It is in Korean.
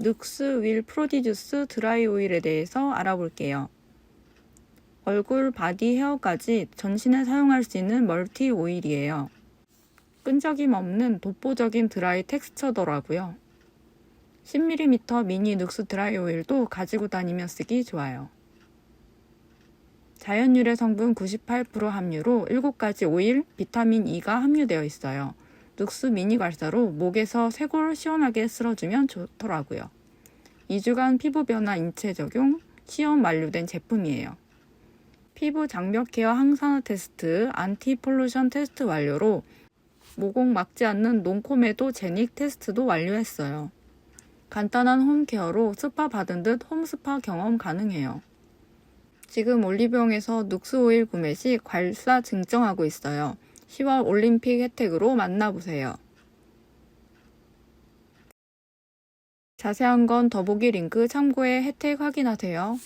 눅스 윌 프로디주스 드라이 오일에 대해서 알아볼게요. 얼굴, 바디, 헤어까지 전신에 사용할 수 있는 멀티 오일이에요. 끈적임 없는 독보적인 드라이 텍스처더라고요. 10mm 미니 눅스 드라이 오일도 가지고 다니며 쓰기 좋아요. 자연 유래 성분 98% 함유로 7가지 오일, 비타민 E가 함유되어 있어요. 눅스 미니 괄사로 목에서 쇄골 시원하게 쓸어주면 좋더라고요. 2주간 피부 변화 인체 적용, 시험 만료된 제품이에요. 피부 장벽 케어 항산화 테스트, 안티 폴루션 테스트 완료로 모공 막지 않는 논코메도 제닉 테스트도 완료했어요. 간단한 홈케어로 스파 받은 듯 홈스파 경험 가능해요. 지금 올리브영에서 눅스 오일 구매 시 괄사 증정하고 있어요. 10월 올림픽 혜택으로 만나보세요. 자세한 건 더보기 링크 참고해 혜택 확인하세요.